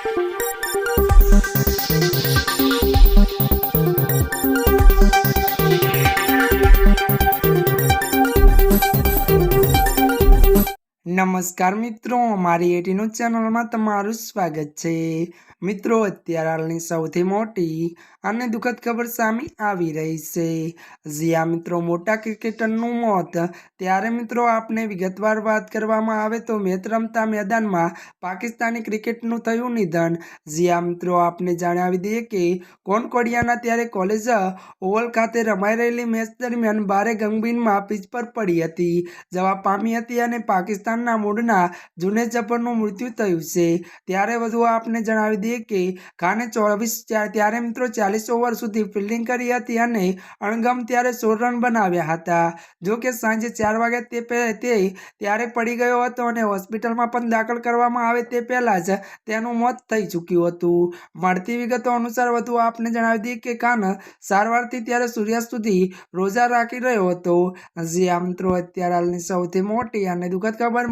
Thank you. નમસ્કાર મિત્રો, મારી એટીનું ચેનલમાં તમારું સ્વાગત છે. મિત્રો, અત્યારે હાલની સૌથી મોટી અને દુઃખદ ખબર સામે આવી રહી છે. જ્યાં મિત્રો, મોટા ક્રિકેટરનું મોત. ત્યારે મિત્રો, આપને વિગતવાર વાત કરવામાં આવે તો મેચ રમતા મેદાનમાં પાકિસ્તાની ક્રિકેટનું થયું નિધન. જ્યાં મિત્રો, આપને જણાવી દઈએ કે કોનકોડિયાના ત્યારે કોલેજ ઓવલ ખાતે રમાઈ રહેલી મેચ દરમિયાન ભારે ગંભીરમાં પીચ પર પડી હતી. જવા પામી હતી અને પાકિસ્તાનના મૂળના જફરનું મૃત્યુ થયું છે. ત્યારે વધુ આપને જણાવી દઈએ કે ખાને ચોવીસ ત્યારે મિત્રો ચાલીસ ઓવર સુધી ફિલ્ડિંગ કરી હતી અને અણગમ ત્યારે સોળ રન બનાવ્યા હતા. જો કે સાંજે ચાર વાગે તે તે ત્યારે પડી ગયો હતો અને હોસ્પિટલમાં પણ દાખલ કરવામાં આવે તે પહેલાં જ તેનું મોત થઈ ચૂક્યું હતું. મળતી વિગતો અનુસાર વધુ આપને જણાવી દઈએ કે કાન સારવારથી ત્યારે સૂર્યાસ્ત સુધી રોજા રાખી રહ્યો હતો. જે આ મિત્રો, અત્યારે હાલની સૌથી મોટી અને દુઃખદ ખબર